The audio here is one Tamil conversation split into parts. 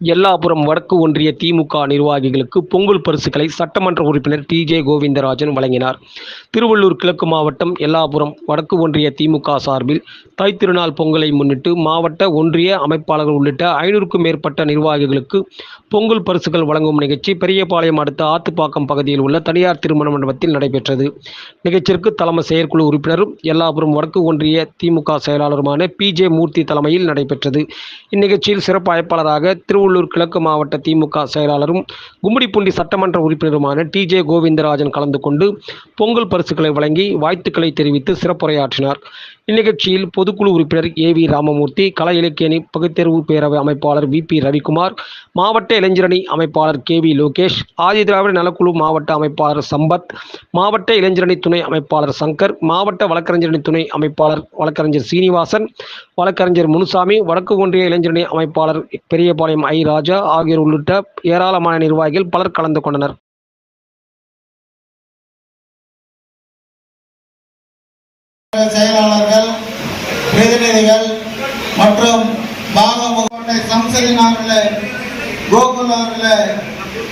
எல்லாபுரம் வடக்கு ஒன்றிய திமுக நிர்வாகிகளுக்கு பொங்கல் பரிசுகளை சட்டமன்ற உறுப்பினர் டி ஜே கோவிந்தராஜன் வழங்கினார். திருவள்ளூர் கிழக்கு மாவட்டம் எல்லாபுரம் வடக்கு ஒன்றிய திமுக சார்பில் தைத்திருநாள் பொங்கலை முன்னிட்டு மாவட்ட ஒன்றிய அமைப்பாளர்கள் உள்ளிட்ட ஐநூறுக்கும் மேற்பட்ட நிர்வாகிகளுக்கு பொங்கல் பரிசுகள் வழங்கும் நிகழ்ச்சி பெரியபாளையம் அடுத்த ஆத்துப்பாக்கம் பகுதியில் உள்ள தனியார் திருமண மண்டபத்தில் நடைபெற்றது. நிகழ்ச்சிற்கு தலைமை செயற்குழு உறுப்பினரும் எல்லாபுரம் வடக்கு ஒன்றிய திமுக செயலாளருமான பி ஜே மூர்த்தி தலைமையில் நடைபெற்றது. இந்நிகழ்ச்சியில் சிறப்பு அழைப்பாளராக திருவள்ளூர் திருவள்ளூர் கிழக்கு மாவட்ட திமுக செயலாளரும் கும்மிடிப்பூண்டி சட்டமன்ற உறுப்பினருமான டி ஜே கோவிந்தராஜன் கலந்து கொண்டு பொங்கல் பரிசுகளை வழங்கி வாழ்த்துக்களை தெரிவித்து சிறப்புரையாற்றினார். இந்நிகழ்ச்சியில் பொதுக்குழு உறுப்பினர் ஏ வி ராமமூர்த்தி கலை இலக்கிய பகுத்தேர்வு பேரவை அமைப்பாளர் வி பி ரவிக்குமார் மாவட்ட இளைஞரணி அமைப்பாளர் கே வி லோகேஷ் ஆதி திராவிட நலக்குழு மாவட்ட அமைப்பாளர் சம்பத் மாவட்ட இளைஞரணி துணை அமைப்பாளர் சங்கர் மாவட்ட வழக்கறிஞரணி துணை அமைப்பாளர் வழக்கறிஞர் சீனிவாசன் வழக்கறிஞர் முனுசாமி வடக்கு ஒன்றிய இளைஞரணி அமைப்பாளர் பெரியபாளையம் ஐ ராஜா ஆகியோர் உள்ளிட்ட ஏராளமான நிர்வாகிகள் பலர் கலந்து கொண்டனர். செயலாளர்கள் பிரதிநிதிகள் மற்றும் பாக முகோட்டை சம்சதின் அவர்களே கோகுல் அவர்களே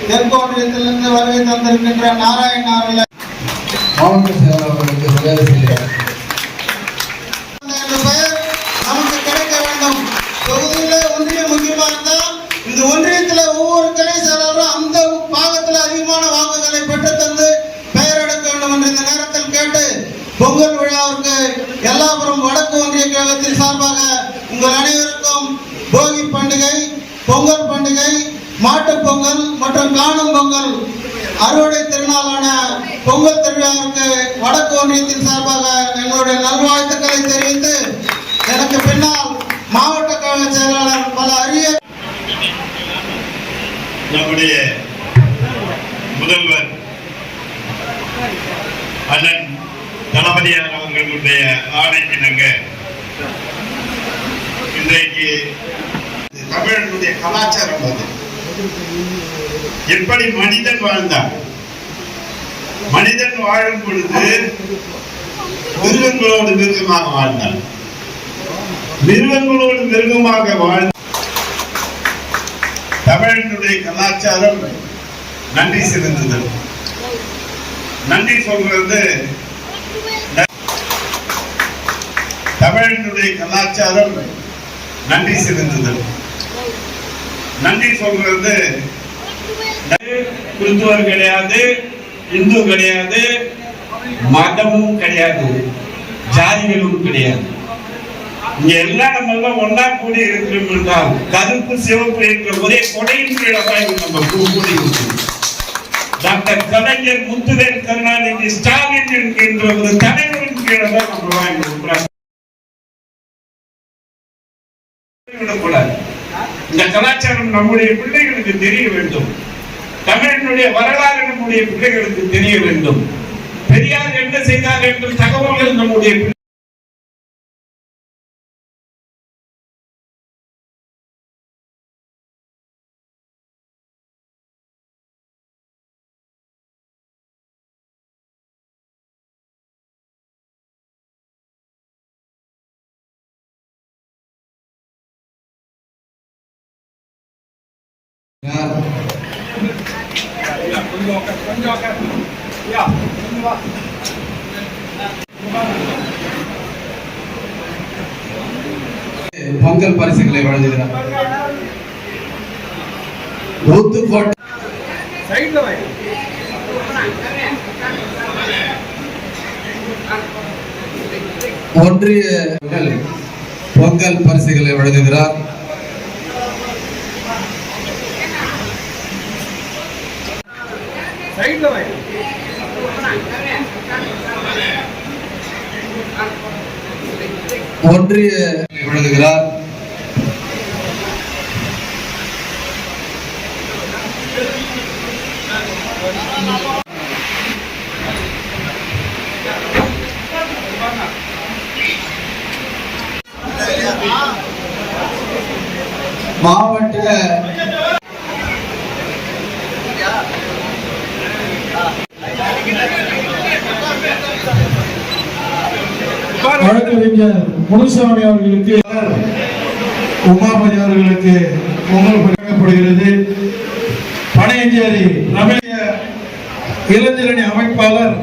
தெற்கோட்டத்திலிருந்து வருகை தந்திருக்கின்ற நாராயண் அவர்களே. மாவட்ட செயலாளர்களுக்கு பண்டிகை பொங்கல் பண்டிகை மாட்டுப் பொங்கல் மற்றும் காணும் பொங்கல். அறுவடை திருநாளான பொங்கல் திருவிழாவிற்கு வடக்கு ஒன்றியத்தின் சார்பாக எங்களுடைய நல்வாழ்த்துக்களை தெரிவித்து எனக்கு பின்னால் மாவட்ட கழக செயலாளர் பல அரிய நம்முடைய முதல்வர் அண்ணன் தளபதியார் அவர்களுடைய ஆணைக்கிணங்க இன்றைக்கு தமிழனுடைய கலாச்சாரம் அது. எப்படி மனிதன் வாழ்ந்தான் மனிதன் வாழும் பொழுது மிருகங்களோடு மிருகமாக வாழ்ந்தான் மிருகங்களோடு மிருகமாக வாழ்ந்த தமிழனுடைய கலாச்சாரம் நன்றி சிறந்தது நன்றி சொல்றது தமிழனுடைய கலாச்சாரம் நன்றி சிறந்தது நன்றி சொல்றது. கிறிஸ்துவர் கிடையாது இந்து கிடையாது மதமும் கிடையாது ஜாதிகளும் கிடையாது. இங்க எல்லாம் நம்ம எல்லாம் ஒன்னா கூடி இருக்கிறோம் என்றால் கருப்பு சிவப்பு என்ற ஒரே கொடையின் கீழே இங்க நம்ம கூடி இருக்கிறோம். டாக்டர் கலைஞர் முத்துவேல் கருணாநிதி ஸ்டாலின் என்கின்ற ஒரு தலைவரின் கீழே தான் நம்ம வாங்கி இருக்கிறோம். இந்த கலாச்சாரம் நம்முடைய பிள்ளைகளுக்கு தெரிய வேண்டும். தமிழனுடைய வரலாறு நம்முடைய பிள்ளைகளுக்கு தெரிய வேண்டும். பெரியார் என்ன செய்தார் என்ற தகவல்கள் நம்முடைய பொங்கல் பரிசுகளை வழங்குகிறார். ஊத்துக்கோட்டை ஒன்றிய பொங்கல் பரிசுகளை வழங்குகிறார். ஒன்றிய வழங்குகிறார் மாவட்ட வழக்கறிஞர் முனுசாமி அவர்களுக்கு உமாபதி அவர்களுக்கு பொங்கல் வழங்கப்படுகிறது பனையஞ்சேரி ரமேய இளைஞரணி அமைப்பாளர்